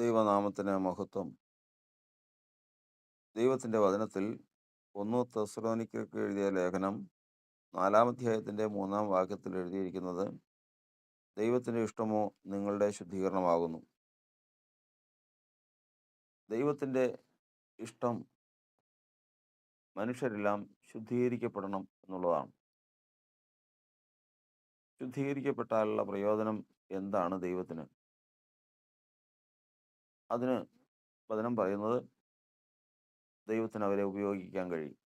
ദൈവനാമത്തിന് മഹത്വം. ദൈവത്തിന്റെ വചനത്തിൽ ഒന്ന് തെസ്സലോനിക്കർക്ക് എഴുതിയ ലേഖനം നാലാമധ്യായത്തിന്റെ മൂന്നാം വാക്യത്തിൽ എഴുതിയിരിക്കുന്നത് ദൈവത്തിന്റെ ഇഷ്ടമോ നിങ്ങളുടെ ശുദ്ധീകരണമാകുന്നു. ദൈവത്തിന്റെ ഇഷ്ടം മനുഷ്യരെല്ലാം ശുദ്ധീകരിക്കപ്പെടണം എന്നുള്ളതാണ്. ശുദ്ധീകരിക്കപ്പെട്ടാലുള്ള പ്രയോജനം എന്താണ് ദൈവത്തിന്? അതിന് വചനം പറയുന്നത് ദൈവത്തിന് അവരെ ഉപയോഗിക്കാൻ കഴിയും.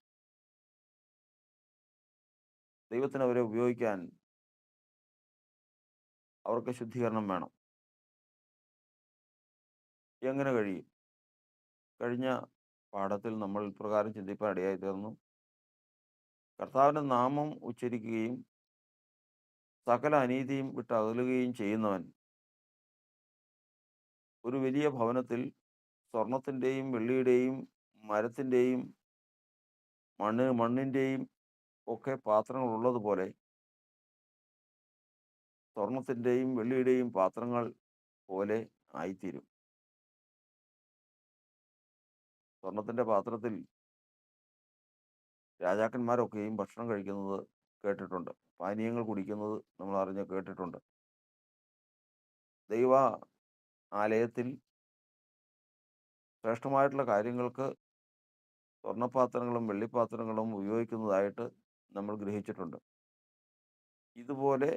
ദൈവത്തിന് അവരെ ഉപയോഗിക്കാൻ അവർക്ക് ശുദ്ധീകരണം വേണം. എങ്ങനെ കഴിയും? കഴിഞ്ഞ പാഠത്തിൽ നമ്മൾ ഇപ്രകാരം ചിന്തിപ്പാൻ ഇടയായി തീർന്നു. കർത്താവിന്റെ നാമം ഉച്ചരിക്കുകയും സകല അനീതിയും വിട്ട് അകലുകയും ചെയ്യുന്നവൻ ഒരു വലിയ ഭവനത്തിൽ സ്വർണത്തിന്റെയും വെള്ളിയുടെയും മരത്തിന്റെയും മണ്ണ് മണ്ണിന്റെയും ഒക്കെ പാത്രങ്ങൾ ഉള്ളതുപോലെ സ്വർണത്തിന്റെയും വെള്ളിയുടെയും പാത്രങ്ങൾ പോലെ ആയിത്തീരും. സ്വർണത്തിന്റെ പാത്രത്തിൽ രാജാക്കന്മാരൊക്കെയും ഭക്ഷണം കഴിക്കുന്നത് കേട്ടിട്ടുണ്ട്. പാനീയങ്ങൾ കുടിക്കുന്നത് നമ്മൾ അറിഞ്ഞ് കേട്ടിട്ടുണ്ട്. ദൈവ ആലയത്തിൽ ശ്രേഷ്ഠമായിട്ടുള്ള കാര്യങ്ങൾക്ക് സ്വർണപാത്രങ്ങളും വെള്ളിപ്പാത്രങ്ങളും ഉപയോഗിക്കുന്നതായിട്ട് നമ്മൾ ഗ്രഹിച്ചിട്ടുണ്ട്. ഇതുപോലെ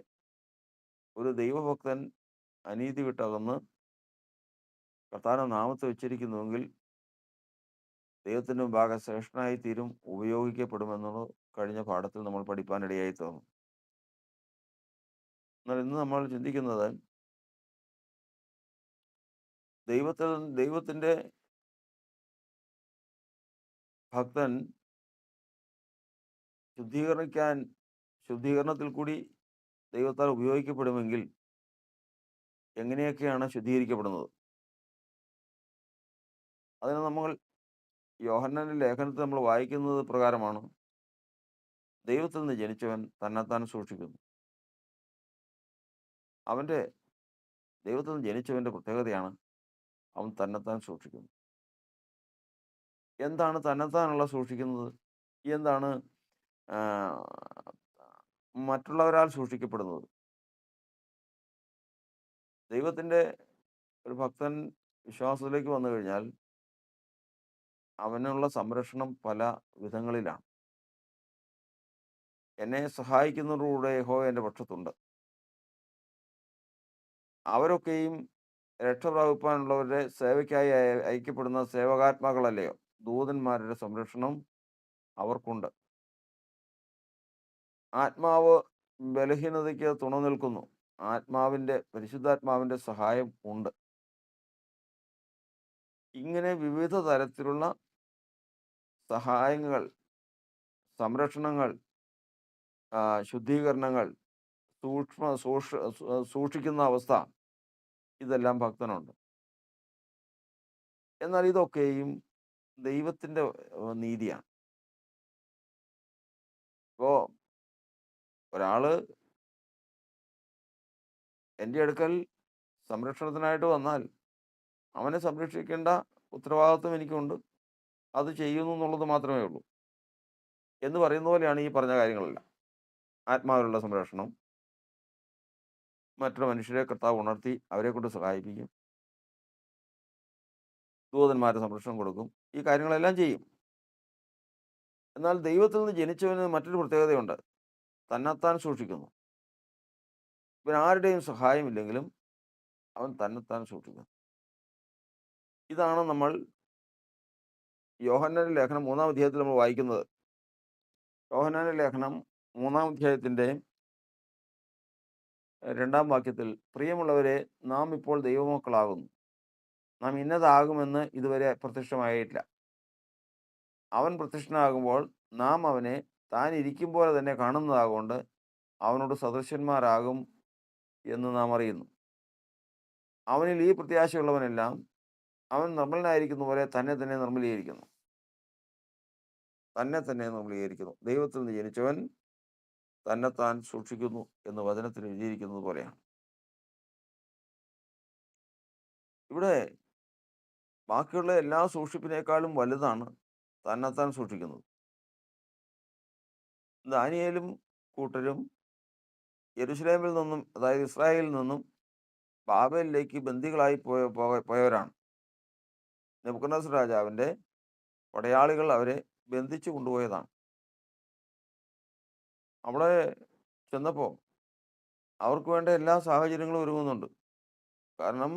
ഒരു ദൈവഭക്തൻ അനീതി വിട്ടകന്ന് കർത്താന നാമത്തെ ഉച്ചരിക്കുന്നുവെങ്കിൽ ദൈവത്തിന്റെ ഭാഗം ശ്രേഷ്ഠനായി തീരും ഉപയോഗിക്കപ്പെടുമെന്നത് കഴിഞ്ഞ പാഠത്തിൽ നമ്മൾ പഠിപ്പാനിടയായി തോന്നും. എന്നാൽ ഇന്ന് നമ്മൾ ചിന്തിക്കുന്നത് ദൈവത്തിൽ ദൈവത്തിന്റെ ഭക്തൻ ശുദ്ധീകരിക്കാൻ ശുദ്ധീകരണത്തിൽ കൂടി ദൈവത്താൽ ഉപയോഗിക്കപ്പെടുമെങ്കിൽ എങ്ങനെയൊക്കെയാണ് ശുദ്ധീകരിക്കപ്പെടുന്നത്? അതിന് നമ്മൾ യോഹന്നാന്റെ ലേഖനത്തിൽ നമ്മൾ വായിക്കുന്നത് പ്രകാരമാണ് ദൈവത്തിൽ നിന്ന് ജനിച്ചവൻ തന്നെത്താൻ സൂക്ഷിക്കുന്നു. അവന്റെ ദൈവത്തിൽ നിന്ന് ജനിച്ചവന്റെ പ്രത്യേകതയാണ് അവൻ തന്നെത്താൻ സൂക്ഷിക്കുന്നു. എന്താണ് തന്നെത്താനുള്ള സൂക്ഷിക്കുന്നത്? എന്താണ് മറ്റുള്ളവരാൽ സൂക്ഷിക്കപ്പെടുന്നത്? ദൈവത്തിന്റെ ഒരു ഭക്തൻ വിശ്വാസത്തിലേക്ക് വന്നു കഴിഞ്ഞാൽ അവനുള്ള സംരക്ഷണം പല വിധങ്ങളിലാണ്. എന്നെ സഹായിക്കുന്നതിലൂടെ യഹോ എന്റെ പക്ഷത്തുണ്ട്. അവരൊക്കെയും രക്ഷപ്രാപിപ്പാനുള്ളവരുടെ സേവയ്ക്കായി അയക്കപ്പെടുന്ന സേവകാത്മാക്കളല്ലയോ ദൂതന്മാരുടെ സംരക്ഷണം അവർക്കുണ്ട്. ആത്മാവ് ബലഹീനതയ്ക്ക് തുണ നിൽക്കുന്നു. ആത്മാവിന്റെ പരിശുദ്ധാത്മാവിന്റെ സഹായം ഉണ്ട്. ഇങ്ങനെ വിവിധ തരത്തിലുള്ള സഹായങ്ങൾ സംരക്ഷണങ്ങൾ ശുദ്ധീകരണങ്ങൾ സൂക്ഷ്മ സൂക്ഷ സൂക്ഷിക്കുന്ന അവസ്ഥ ഇതെല്ലാം ഭക്തനുണ്ട്. എന്നാൽ ഇതൊക്കെയും ദൈവത്തിന്റെ നീതിയാണ്. ഇപ്പോ ഒരാൾ എന്റെ അടുക്കൽ സംരക്ഷണത്തിനായിട്ട് വന്നാൽ അവനെ സംരക്ഷിക്കേണ്ട ഉത്തരവാദിത്വം എനിക്കുണ്ട്. അത് ചെയ്യുന്നു എന്നുള്ളത് മാത്രമേ ഉള്ളൂ. എന്ന് പറയുന്ന പോലെയാണ് ഈ പറഞ്ഞ കാര്യങ്ങളെല്ലാം. ആത്മാവിലുള്ള സംരക്ഷണം മറ്റുള്ള മനുഷ്യരെ കർത്താവ് ഉണർത്തി അവരെ കൊണ്ട് സഹായിപ്പിക്കും. ദൂതന്മാരെ സംരക്ഷണം കൊടുക്കും. ഈ കാര്യങ്ങളെല്ലാം ചെയ്യും. എന്നാൽ ദൈവത്തിൽ നിന്ന് ജനിച്ചവന് മറ്റൊരു പ്രത്യേകതയുണ്ട്. തന്നെത്താൻ സൂക്ഷിക്കുന്നു. ഇവൻ ആരുടെയും സഹായമില്ലെങ്കിലും അവൻ തന്നെത്താൻ സൂക്ഷിക്കുന്നു. ഇതാണ് നമ്മൾ യോഹന്നാന്റെ ലേഖനം മൂന്നാം അധ്യായത്തിൽ നമ്മൾ വായിക്കുന്നത്. യോഹന്നാന്റെ ലേഖനം മൂന്നാം അധ്യായത്തിന്റെ രണ്ടാം വാക്യത്തിൽ പ്രിയമുള്ളവരെ നാം ഇപ്പോൾ ദൈവമക്കളാകുന്നു. നാം ഇന്നതാകുമെന്ന് ഇതുവരെ പ്രത്യക്ഷമായിട്ടില്ല. അവൻ പ്രത്യക്ഷനാകുമ്പോൾ നാം അവനെ താൻ ഇരിക്കും പോലെ തന്നെ കാണുന്നതാകൊണ്ട് അവനോട് സദൃശന്മാരാകും എന്ന് നാം അറിയുന്നു. അവനിൽ ഈ പ്രത്യാശയുള്ളവനെല്ലാം അവൻ നിർമ്മലനായിരിക്കുന്ന പോലെ തന്നെ തന്നെ നിർമ്മലീകരിക്കുന്നു. തന്നെ തന്നെ നിർമ്മലീകരിക്കുന്നു. ദൈവത്തിൽ നിന്ന് ജനിച്ചവൻ തന്നെത്താൻ സൂക്ഷിക്കുന്നു എന്ന് വചനത്തിൽ എഴുതിയിരിക്കുന്നത് പോലെയാണ്. ഇവിടെ ബാക്കിയുള്ള എല്ലാ സൂക്ഷിപ്പിനേക്കാളും വലുതാണ് തന്നെത്താൻ സൂക്ഷിക്കുന്നത്. ദാനിയേലും കൂട്ടരും യെരുശലേമിൽ നിന്നും അതായത് ഇസ്രായേലിൽ നിന്നും ബാബേലിലേക്ക് ബന്ദികളായി പോയ- പോയവരാണ്. നെബുക്കനസ് രാജാവിന്റെ പടയാളികൾ അവരെ ബന്ധിച്ചു കൊണ്ടുപോയതാണ്. അവിടെ ചെന്നപ്പോൾ അവർക്ക് വേണ്ട എല്ലാ സാഹചര്യങ്ങളും ഒരുങ്ങുന്നുണ്ട്. കാരണം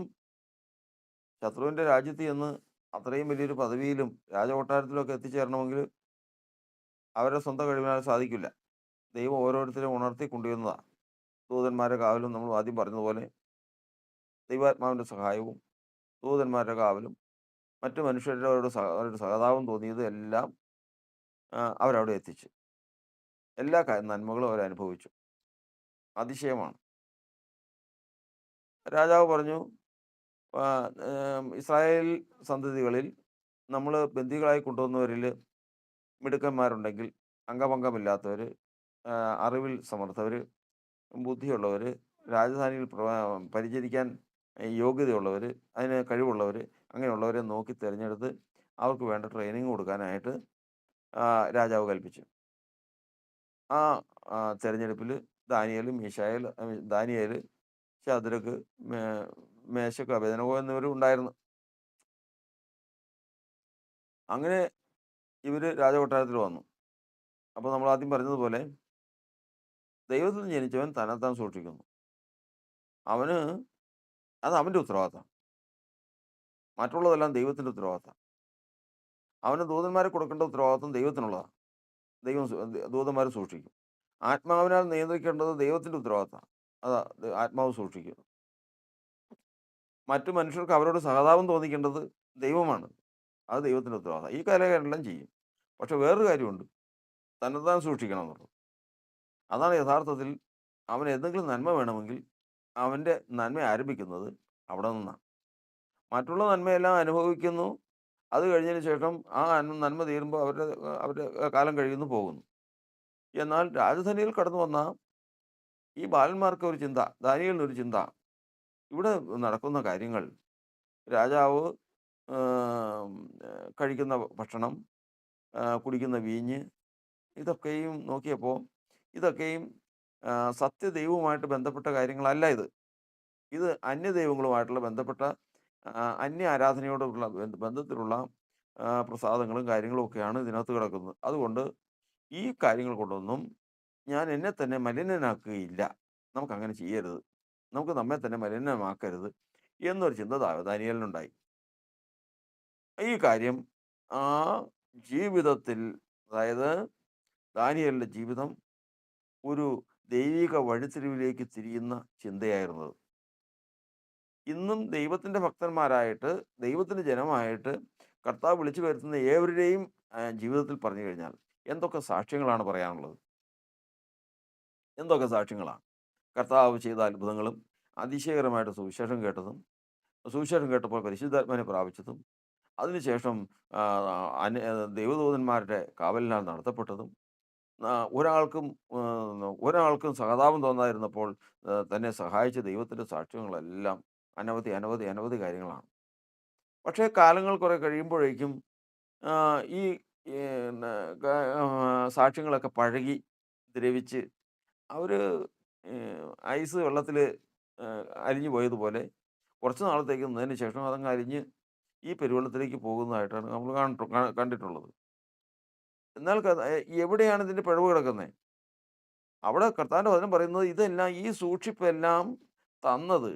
ശത്രുവിന്റെ രാജ്യത്ത് ചെന്ന് അത്രയും വലിയൊരു പദവിയിലും രാജകൊട്ടാരത്തിലൊക്കെ എത്തിച്ചേരണമെങ്കിൽ അവരുടെ സ്വന്തം കഴിവിനാൽ സാധിക്കില്ല. ദൈവം ഓരോരുത്തരെയും ഉണർത്തി കൊണ്ടുവരുന്നതാണ് ദൂതന്മാരെ കാവലും നമ്മൾ ആദ്യം പറഞ്ഞതുപോലെ ദൈവാത്മാവിന്റെ സഹായവും ദൂതന്മാരുടെ കാവലും മറ്റു സഹ അവരുടെ സഹതാപം തോന്നിയത് എല്ലാം അവരവിടെ എത്തിച്ചു. എല്ലാ നന്മകളും നന്മകളും അവരനുഭവിച്ചു അതിശയമാണ്. രാജാവ് പറഞ്ഞു ഇസ്രായേൽ സന്തതികളിൽ നമ്മൾ ബന്ദികളായി കൊണ്ടുവന്നവരിൽ മിടുക്കന്മാരുണ്ടെങ്കിൽ അംഗഭംഗമില്ലാത്തവർ അറിവിൽ സമർത്ഥവർ ബുദ്ധിയുള്ളവർ രാജധാനിയിൽ പ്ര- പരിചരിക്കാൻ യോഗ്യതയുള്ളവർ അതിന് കഴിവുള്ളവർ അങ്ങനെയുള്ളവരെ നോക്കി തിരഞ്ഞെടുത്ത് അവർക്ക് വേണ്ട ട്രെയിനിങ് കൊടുക്കാനായിട്ട് രാജാവ് കൽപ്പിച്ചു. ആ തെരഞ്ഞെടുപ്പിൽ Daniel Mishael Daniel Shadrach Meshach Abednego എന്നിവരും ഉണ്ടായിരുന്നു. അങ്ങനെ ഇവർ രാജകൊട്ടാരത്തിൽ വന്നു. അപ്പൊ നമ്മൾ ആദ്യം പറഞ്ഞതുപോലെ ദൈവത്തിൽ ജനിച്ചവൻ തന്നെത്താൻ സൂക്ഷിക്കുന്നു. അവന് അത് അവന്റെ ഉത്തരവാദിത്തം. മറ്റുള്ളതെല്ലാം ദൈവത്തിന്റെ ഉത്തരവാദിത്തം. അവന് ദൂതന്മാരെ കൊടുക്കേണ്ട ഉത്തരവാദിത്തം ദൈവത്തിനുള്ളതാണ്. ദൈവം ദൂതന്മാർ സൂക്ഷിക്കും. ആത്മാവിനാൽ നിയന്ത്രിക്കേണ്ടത് ദൈവത്തിന്റെ ഉത്തരവാദിത്തമാണ്. അതാ ആത്മാവ് സൂക്ഷിക്കുന്നു. മറ്റു മനുഷ്യർക്ക് അവരോട് സഹതാപം തോന്നിക്കേണ്ടത് ദൈവമാണ്. അത് ദൈവത്തിന്റെ ഉത്തരവാദിത്തം ഈ കാര്യങ്ങളെല്ലാം ചെയ്യും. പക്ഷെ വേറൊരു കാര്യമുണ്ട്. തന്നെത്താൻ സൂക്ഷിക്കണം എന്നുള്ളത്. അതാണ് യഥാർത്ഥത്തിൽ അവൻ എന്തെങ്കിലും നന്മ വേണമെങ്കിൽ അവന്റെ നന്മ ആരംഭിക്കുന്നത് അവിടെ നിന്നാണ്. മറ്റുള്ള നന്മയെല്ലാം അനുഭവിക്കുന്നു. അത് കഴിഞ്ഞതിന് ശേഷം ആ നന്മ തീരുമ്പോൾ അവരുടെ അവരുടെ കാലം കഴിയുന്നു പോകുന്നു. എന്നാൽ രാജധാനിയിൽ കടന്നു വന്ന ഈ ബാലന്മാർക്ക് ഒരു ചിന്ത ദാനികളിനൊരു ചിന്ത. ഇവിടെ നടക്കുന്ന കാര്യങ്ങൾ രാജാവ് കഴിക്കുന്ന ഭക്ഷണം കുടിക്കുന്ന വീഞ്ഞ് ഇതൊക്കെയും നോക്കിയപ്പോൾ ഇതൊക്കെയും സത്യദൈവവുമായിട്ട് ബന്ധപ്പെട്ട കാര്യങ്ങളല്ല ഇത്. ഇത് അന്യദൈവങ്ങളുമായിട്ടുള്ള ബന്ധപ്പെട്ട അന്യ ആരാധനയോടുള്ള ബന്ധത്തിലുള്ള പ്രസാദങ്ങളും കാര്യങ്ങളും ഒക്കെയാണ് ഇതിനകത്ത് കിടക്കുന്നത്. അതുകൊണ്ട് ഈ കാര്യങ്ങൾ കൊണ്ടൊന്നും ഞാൻ എന്നെ തന്നെ മലിനനാക്കുകയില്ല. നമുക്ക് അങ്ങനെ ചെയ്യരുത്. നമുക്ക് നമ്മെ തന്നെ മലിനമാക്കരുത് എന്നൊരു ചിന്ത ദാനിയേലിനുണ്ടായി. ഈ കാര്യം ആ ജീവിതത്തിൽ അതായത് ദാനിയലിന്റെ ജീവിതം ഒരു ദൈവിക വഴിത്തിരിവിലേക്ക് തിരിയുന്ന ചിന്തയായിരുന്നത്. ഇന്നും ദൈവത്തിന്റെ ഭക്തന്മാരായിട്ട് ദൈവത്തിന്റെ ജനമായിട്ട് കർത്താവ് വിളിച്ചു വരുത്തുന്ന ഏവരുടെയും ജീവിതത്തിൽ പറഞ്ഞു കഴിഞ്ഞാൽ എന്തൊക്കെ സാക്ഷ്യങ്ങളാണ് പറയാനുള്ളത്? എന്തൊക്കെ സാക്ഷ്യങ്ങളാണ്? കർത്താവ് ചെയ്ത അത്ഭുതങ്ങളും അതിശയകരമായിട്ട് സുവിശേഷം കേട്ടതും സുവിശേഷം കേട്ടപ്പോൾ പരിശുദ്ധാത്മാനെ പ്രാപിച്ചതും അതിനുശേഷം അന് ദൈവദൂതന്മാരുടെ കാവലിനാൽ നടത്തപ്പെട്ടതും ഒരാൾക്കും ഒരാൾക്കും സഹതാപം തോന്നാതിരുന്നപ്പോൾ തന്നെ സഹായിച്ച ദൈവത്തിന്റെ സാക്ഷ്യങ്ങളെല്ലാം അനവധി അനവധി അനവധി കാര്യങ്ങളാണ്. പക്ഷേ കാലങ്ങൾ കുറെ കഴിയുമ്പോഴേക്കും ഈ സാക്ഷ്യങ്ങളൊക്കെ പഴകി ദ്രവിച്ച് അവർ ഐസ് വെള്ളത്തിൽ അലിഞ്ഞു പോയതുപോലെ കുറച്ച് നാളത്തേക്ക് നിന്നതിന് ശേഷം അതങ്ങ് അലിഞ്ഞ് ഈ പെരുവെള്ളത്തിലേക്ക് പോകുന്നതായിട്ടാണ് നമ്മൾ കണ്ടു കണ്ടിട്ടുള്ളത്. എന്നാൽ എവിടെയാണ് ഇതിന്റെ പിഴവ് കിടക്കുന്നത്? അവിടെ കർത്താന്റെ വചനം പറയുന്നത് ഇതെല്ലാം ഈ സൂക്ഷിപ്പെല്ലാം തന്നത്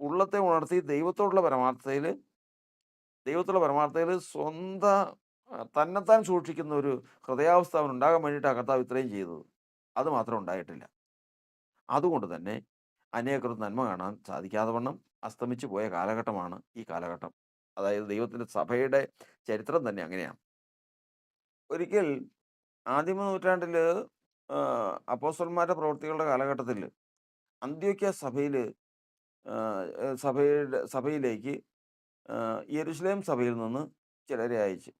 ഉള്ളത്തെ ഉണർത്തി ദൈവത്തോടുള്ള പരമാർത്ഥതയിൽ ദൈവത്തോടുള്ള പരമാർത്ഥതയിൽ സ്വന്തം തന്നെത്താൻ സൂക്ഷിക്കുന്ന ഒരു ഹൃദയാവസ്ഥ അവൻ ഉണ്ടാകാൻ വേണ്ടിയിട്ടാണ് കർത്താവ് ഇത്രയും ചെയ്തത്. അത് മാത്രം ഉണ്ടായിട്ടില്ല. അതുകൊണ്ട് തന്നെ അനേകർക്ക് നന്മ കാണാൻ സാധിക്കാതെ വണ്ണം അസ്തമിച്ചു പോയ കാലഘട്ടമാണ് ഈ കാലഘട്ടം. അതായത് ദൈവത്തിന്റെ സഭയുടെ ചരിത്രം തന്നെ അങ്ങനെയാണ്. ഒരിക്കൽ ആദിമ നൂറ്റാണ്ടിൽ അപ്പോസ്റ്റന്മാരുടെ പ്രവൃത്തികളുടെ കാലഘട്ടത്തിൽ അന്ത്യോക്യ സഭയിൽ സഭയുടെ സഭയിലേക്ക് ആ, സഭയിൽ നിന്ന് ചിലരെ അയച്ചു.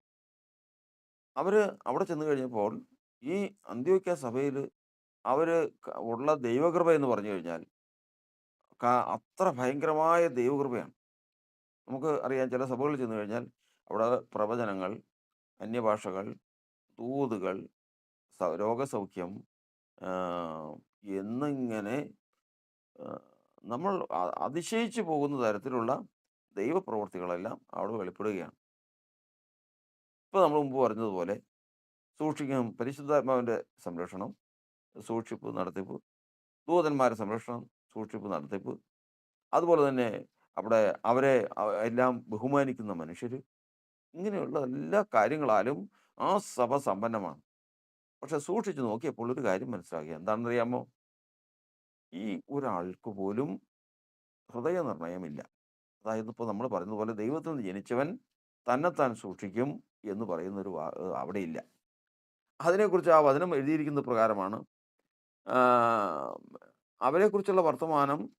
അവർ അവിടെ ചെന്ന് കഴിഞ്ഞപ്പോൾ ഈ അന്ത്യോക്യ സഭയിൽ അവർ ഉള്ള ദൈവകൃപ എന്ന് പറഞ്ഞു കഴിഞ്ഞാൽ അത്ര ഭയങ്കരമായ ദൈവകൃപയാണ്. നമുക്ക് അറിയാം ചില സഭകളിൽ ചെന്ന് കഴിഞ്ഞാൽ അവിടെ പ്രവചനങ്ങൾ, അന്യഭാഷകൾ, ദൂതുകൾ, രോഗസൗഖ്യം എന്നിങ്ങനെ നമ്മൾ അതിശയിച്ചു പോകുന്ന തരത്തിലുള്ള ദൈവപ്രവർത്തികളെല്ലാം അവിടെ വെളിപ്പെടുകയാണ്. ഇപ്പോൾ നമ്മൾ മുമ്പ് പറഞ്ഞതുപോലെ സൂക്ഷിക്കും പരിശുദ്ധാത്മാവിന്റെ സംരക്ഷണം, സൂക്ഷിപ്പ്, നടത്തിപ്പ്, ദൂതന്മാരുടെ സംരക്ഷണം, സൂക്ഷിപ്പ്, നടത്തിപ്പ്, അതുപോലെ തന്നെ അവിടെ അവരെ എല്ലാം ബഹുമാനിക്കുന്ന മനുഷ്യർ ഇങ്ങനെയുള്ള എല്ലാ കാര്യങ്ങളാലും ആ സഭ സമ്പന്നമാണ്. പക്ഷെ സൂക്ഷിച്ചു നോക്കിയപ്പോൾ ഒരു കാര്യം മനസ്സിലാക്കി. എന്താണെന്നറിയാമോ? ഈ ഒരാൾക്ക് പോലും ഹൃദയ നിർണയമില്ല അതായത് ഇപ്പോൾ നമ്മൾ പറയുന്നത് പോലെ ദൈവത്തിൽ നിന്ന് ജനിച്ചവൻ തന്നെത്താൻ സൂക്ഷിക്കും എന്ന് പറയുന്നൊരു വാ അവിടെയില്ല. അതിനെക്കുറിച്ച് ആ വചനം എഴുതിയിരിക്കുന്ന പ്രകാരമാണ് അവരെക്കുറിച്ചുള്ള വർത്തമാനം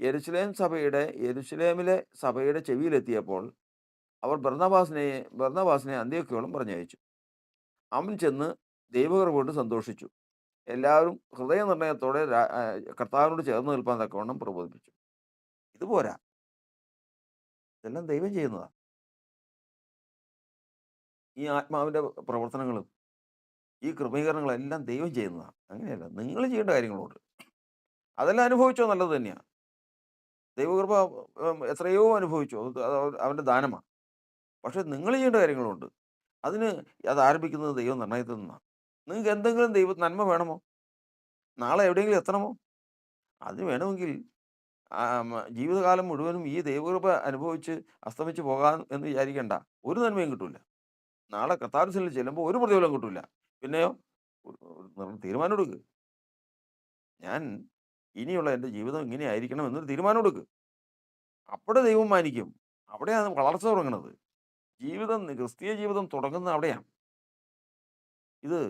യരുസലേം സഭയുടെ യരുസലേമിലെ സഭയുടെ ചെവിയിലെത്തിയപ്പോൾ അവർ ബർന്നബാസിനെ ബർന്നബാസിനെ അന്ത്യക്കോളം പറഞ്ഞയച്ചു. അവൻ ചെന്ന് ദൈവകൃപ കൊണ്ട് സന്തോഷിച്ചു. എല്ലാവരും ഹൃദയനിർണയത്തോടെ കർത്താവിനോട് ചേർന്ന് നിൽപ്പാൻ തക്കവണ്ണം പ്രബോധിപ്പിച്ചു. ഇതുപോരാ ഇതെല്ലാം ദൈവം ചെയ്യുന്നതാ. ഈ ആത്മാവിന്റെ പ്രവർത്തനങ്ങളും ഈ ക്രമീകരണങ്ങളെല്ലാം ദൈവം ചെയ്യുന്നതാ. അങ്ങനെയല്ല. നിങ്ങൾ ചെയ്യേണ്ട കാര്യങ്ങളുണ്ട്. അതെല്ലാം അനുഭവിച്ചോ നല്ലത് തന്നെയാ. ദൈവകൃപ എത്രയോ അനുഭവിച്ചോ അവന്റെ ദാനമാണ് പക്ഷെ നിങ്ങൾ ചെയ്യേണ്ട കാര്യങ്ങളുണ്ട്. അതിന് അത് ആരംഭിക്കുന്നത് ദൈവം നിർണയത്തിൽ നിന്നാ. നിങ്ങൾക്ക് എന്തെങ്കിലും ദൈവ നന്മ വേണമോ? നാളെ എവിടെയെങ്കിലും എത്തണമോ? അതിന് വേണമെങ്കിൽ ജീവിതകാലം മുഴുവനും ഈ ദൈവകൃപ അനുഭവിച്ച് അസ്തമിച്ച് പോകാൻ എന്ന് വിചാരിക്കേണ്ട ഒരു നന്മയും കിട്ടൂല. നാളെ കർത്താവിന്റെ ചെല്ലുമ്പോൾ ഒരു പ്രതിഫലം കിട്ടൂല. പിന്നെയോ തീരുമാനം എടുക്കുക ഞാൻ ഇനിയുള്ള എന്റെ ജീവിതം ഇങ്ങനെയായിരിക്കണം എന്നൊരു തീരുമാനം എടുക്കുക അവിടെ ദൈവം മാനിക്കും. അവിടെയാണ് വളർച്ച തുടങ്ങുന്നത്. ജീവിതം ക്രിസ്തീയ ജീവിതം തുടങ്ങുന്നത് അവിടെയാണ് ഇത്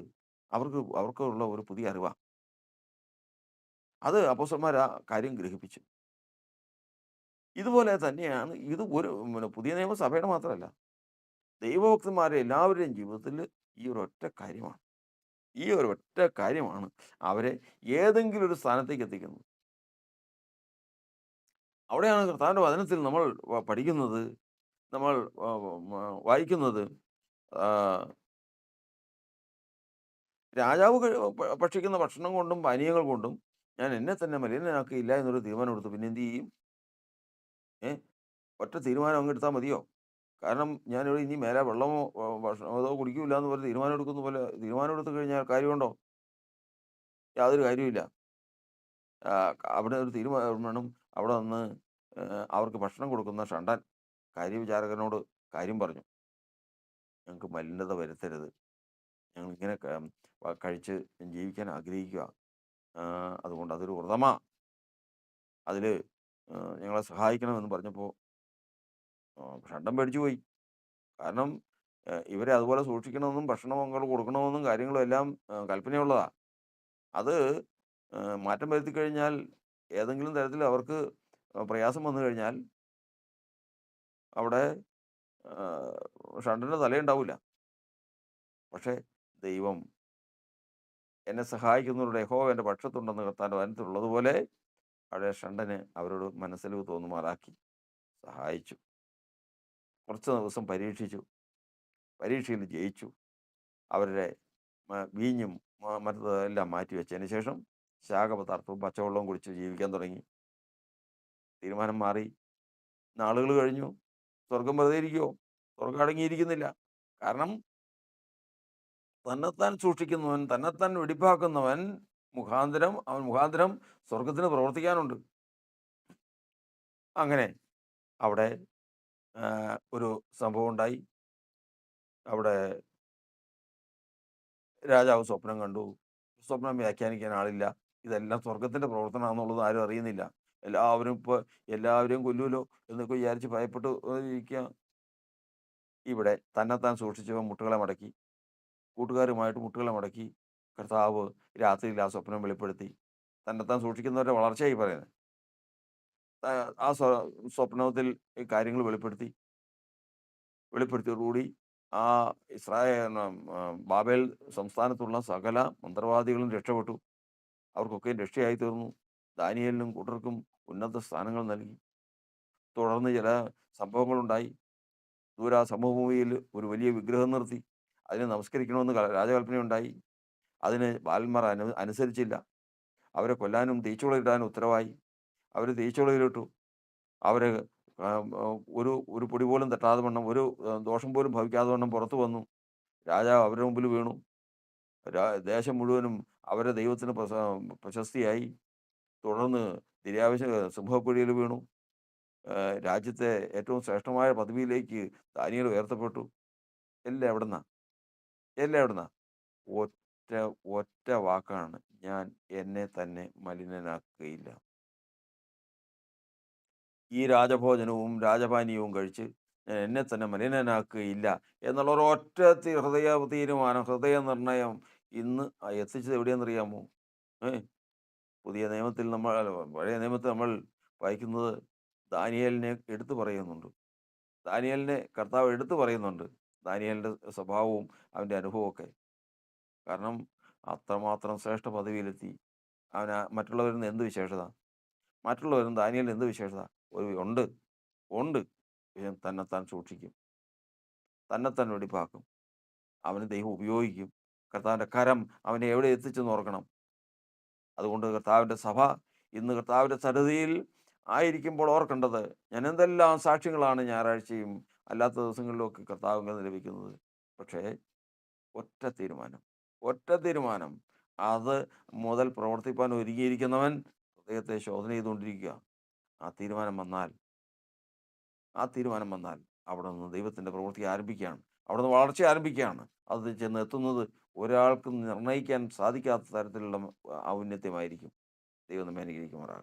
അവർക്ക് അവർക്കുള്ള ഒരു പുതിയ അറിവാണ് അത് അപ്പോസന്മാർ ആ കാര്യം ഗ്രഹിപ്പിച്ചു. ഇതുപോലെ തന്നെയാണ് ഇത് ഒരു പിന്നെ പുതിയ നിയമസഭയുടെ മാത്രമല്ല. ദൈവഭക്തന്മാരെ എല്ലാവരുടെയും ജീവിതത്തിൽ ഈ ഒരു ഒറ്റ കാര്യമാണ്. ഈ ഒരു ഒറ്റ കാര്യമാണ് അവരെ ഏതെങ്കിലും ഒരു സ്ഥാനത്തേക്ക് എത്തിക്കുന്നത്. അവിടെയാണ് കർത്താവിന്റെ വചനത്തിൽ നമ്മൾ പഠിക്കുന്നത്, നമ്മൾ വായിക്കുന്നത് രാജാവ് ഭക്ഷിക്കുന്ന ഭക്ഷണം കൊണ്ടും പാനീയങ്ങൾ കൊണ്ടും ഞാൻ എന്നെ തന്നെ മലിനനാക്കിയില്ല എന്നൊരു തീരുമാനം എടുത്തു. പിന്നെ എന്ത് ചെയ്യും? ഏ ഒറ്റ തീരുമാനം അങ്ങ് എടുത്താൽ മതിയോ? കാരണം ഞാൻ ഇനി മേലെ വെള്ളമോ ഭക്ഷണമോ അതോ കുടിക്കൂല എന്ന് പറഞ്ഞ് തീരുമാനം എടുക്കുന്ന പോലെ തീരുമാനം എടുത്തു കഴിഞ്ഞാൽ കാര്യമുണ്ടോ? യാതൊരു കാര്യമില്ല അവിടെ ഒരു തീരുമാനം അവിടെ നിന്ന് അവർക്ക് ഭക്ഷണം കൊടുക്കുന്ന ഷണ്ടൻ കാര്യവിചാരകനോട് കാര്യം പറഞ്ഞു. ഞങ്ങൾക്ക് മലിനത വരുത്തരുത്. ഞങ്ങൾ ഇങ്ങനെ കഴിച്ച് ജീവിക്കാൻ ആഗ്രഹിക്കുക അതുകൊണ്ട് അതൊരു വ്രതമ അതിൽ ഞങ്ങളെ സഹായിക്കണമെന്ന് പറഞ്ഞപ്പോൾ ഷണ്ടം പേടിച്ചു പോയി. കാരണം ഇവരെ അതുപോലെ സൂക്ഷിക്കണമെന്നും ഭക്ഷണം അങ്ങോട്ട് കൊടുക്കണമെന്നും കാര്യങ്ങളും എല്ലാം ഏഹ്, കൽപ്പനയുള്ളതാ. അത് മാറ്റം വരുത്തി കഴിഞ്ഞാൽ ഏതെങ്കിലും തരത്തിൽ അവർക്ക് പ്രയാസം വന്നു കഴിഞ്ഞാൽ അവിടെ ഷണ്ടന്റെ തലയുണ്ടാവില്ല പക്ഷേ ദൈവം എന്നെ സഹായിക്കുന്നവരുടെ യഹോവ എന്റെ പക്ഷത്തുണ്ടെന്ന് കർത്താന്റെ വനത്തിലുള്ളതുപോലെ അവിടെ ഷണ്ടന് അവരോട് മനസ്സിൽ തോന്നുമാറാക്കി സഹായിച്ചു. കുറച്ച് ദിവസം പരീക്ഷിച്ചു. പരീക്ഷയിൽ ജയിച്ചു. അവരുടെ വീഞ്ഞും മറ്റെല്ലാം മാറ്റി വെച്ചതിന് ശേഷം ശാഖപദാർത്ഥവും പച്ചവെള്ളവും കുടിച്ച് ജീവിക്കാൻ തുടങ്ങി. തീരുമാനം മാറി. നാളുകൾ കഴിഞ്ഞു. സ്വർഗം വെറുതെ ഇരിക്കുമോ സ്വർഗം അടങ്ങിയിരിക്കുന്നില്ല. കാരണം തന്നെത്താൻ സൂക്ഷിക്കുന്നവൻ, തന്നെത്താൻ വെടിപ്പാക്കുന്നവൻ മുഖാന്തരം അവൻ മുഖാന്തരം സ്വർഗത്തിന് പ്രവർത്തിക്കാനുണ്ട്. അങ്ങനെ അവിടെ ഒരു സംഭവം ഉണ്ടായി. അവിടെ രാജാവ് സ്വപ്നം കണ്ടു. സ്വപ്നം വ്യാഖ്യാനിക്കാൻ ആളില്ല. ഇതെല്ലാം സ്വർഗത്തിന്റെ പ്രവർത്തനമാണെന്നുള്ളത് ആരും അറിയുന്നില്ല. എല്ലാവരും ഇപ്പൊ എല്ലാവരെയും കൊല്ലുമല്ലോ എന്നൊക്കെ വിചാരിച്ച് ഭയപ്പെട്ടു ഇരിക്കുക ഇവിടെ തന്നെത്താൻ സൂക്ഷിച്ചവൻ മുട്ടുകളെ മടക്കി. കൂട്ടുകാരുമായിട്ട് മുട്ടുകളെ മുടക്കി കർത്താവ് രാത്രിയിൽ ആ സ്വപ്നം വെളിപ്പെടുത്തി. തന്നെത്താൻ സൂക്ഷിക്കുന്നവരുടെ വളർച്ചയായി പറയുന്നത്. ആ സ്വ സ്വപ്നത്തിൽ കാര്യങ്ങൾ വെളിപ്പെടുത്തി. വെളിപ്പെടുത്തിയോടുകൂടി ആ ഇസ്രായേൽ ബാബേൽ സംസ്ഥാനത്തുള്ള സകല മന്ത്രവാദികളും രക്ഷപ്പെട്ടു. അവർക്കൊക്കെയും രക്ഷയായി തീർന്നു. ദാനിയലിനും കൂട്ടർക്കും ഉന്നത സ്ഥാനങ്ങൾ നൽകി. തുടർന്ന് ചില സംഭവങ്ങളുണ്ടായി ദൂര സമഭൂമിയിൽ ഒരു വലിയ വിഗ്രഹം നിർത്തി അതിനെ നമസ്കരിക്കണമെന്ന് രാജകൽപ്പന രാജകൽപ്പനയുണ്ടായി അതിന് ബാലന്മാർ അനു അനുസരിച്ചില്ല. അവരെ കൊല്ലാനും തീച്ചുളയിടാനും ഉത്തരവായി. അവർ തീച്ചുളയിലിട്ടു. അവർ ഒരു ഒരു പൊടി പോലും തട്ടാതെ വണ്ണം ഒരു ദോഷം പോലും ഭവിക്കാതെ വണ്ണം പുറത്തു വന്നു. രാജാവ് അവരുടെ മുമ്പിൽ വീണു. ദേശം മുഴുവനും അവരെ ദൈവത്തിന് പ്രശസ്തിയായി. തുടർന്ന് തിരിയാവശ്യ സിംഹക്കുഴിയിൽ വീണു. രാജ്യത്തെ ഏറ്റവും ശ്രേഷ്ഠമായ പദവിയിലേക്ക് ദാനിയൽ ഉയർത്തപ്പെട്ടു. എല്ലാം എവിടുന്ന? എല്ലാം എവിടുന്ന ഒറ്റ ഒറ്റ വാക്കാണ് ഞാൻ എന്നെ തന്നെ മലിനനാക്കുകയില്ല. ഈ രാജഭോജനവും രാജപാനീയവും കഴിച്ച് ഞാൻ എന്നെ തന്നെ മലിനനാക്കുകയില്ല എന്നുള്ള ഒരു ഒറ്റ ഹൃദയ തീരുമാനം ഹൃദയ നിർണയം ഇന്ന് എത്തിച്ചത് എവിടെയെന്നറിയാമോ ഏ? പുതിയ നിയമത്തിൽ നമ്മൾ പഴയ നിയമത്തിൽ നമ്മൾ വായിക്കുന്നത് ദാനിയലിനെ എടുത്തു പറയുന്നുണ്ട്. ദാനിയലിനെ കർത്താവ് എടുത്തു പറയുന്നുണ്ട്. ദാനിയേലിന്റെ സ്വഭാവവും അവന്റെ അനുഭവമൊക്കെ കാരണം അത്രമാത്രം ശ്രേഷ്ഠ പദവിയിലെത്തി. അവൻ ആ- മറ്റുള്ളവരിൽ നിന്ന് എന്ത് വിശേഷത? മറ്റുള്ളവരിൽ നിന്ന് ദാനിയലിന് എന്ത് വിശേഷത? ഒരു ഉണ്ട്. ഉണ്ട്. തന്നെത്താൻ സൂക്ഷിക്കും. തന്നെത്താൻ വെടിപ്പാക്കും. അവന് ദൈവം ഉപയോഗിക്കും. കർത്താവിന്റെ കരം അവനെ എവിടെ എത്തിച്ചെന്ന് ഓർക്കണം. അതുകൊണ്ട് കർത്താവിന്റെ സഭ ഇന്ന് കർത്താവിന്റെ സന്നിധിയിൽ ആയിരിക്കുമ്പോൾ ഓർക്കേണ്ടത് ഞാൻ എന്തെല്ലാം സാക്ഷ്യങ്ങളാണ് ഞായറാഴ്ചയും അല്ലാത്ത ദിവസങ്ങളിലൊക്കെ കർത്താവിൽ ലഭിക്കുന്നത് പക്ഷേ ഒറ്റ തീരുമാനം ഒറ്റ തീരുമാനം. അത് മുതൽ പ്രവർത്തിപ്പാൻ ഒരുങ്ങിയിരിക്കുന്നവൻ ഹൃദയത്തെ ശോധന ചെയ്തുകൊണ്ടിരിക്കുക. ആ തീരുമാനം വന്നാൽ ആ തീരുമാനം വന്നാൽ അവിടെ നിന്ന് ദൈവത്തിന്റെ പ്രവൃത്തി ആരംഭിക്കുകയാണ്. അവിടെ നിന്ന് വളർച്ച ആരംഭിക്കുകയാണ്. അത് ചെന്ന് എത്തുന്നത് ഒരാൾക്കും നിർണയിക്കാൻ സാധിക്കാത്ത തരത്തിലുള്ള ഔന്നത്യമായിരിക്കും ദൈവം നമ്മെ അനുഗ്രഹിക്കുമാറാകട്ടെ.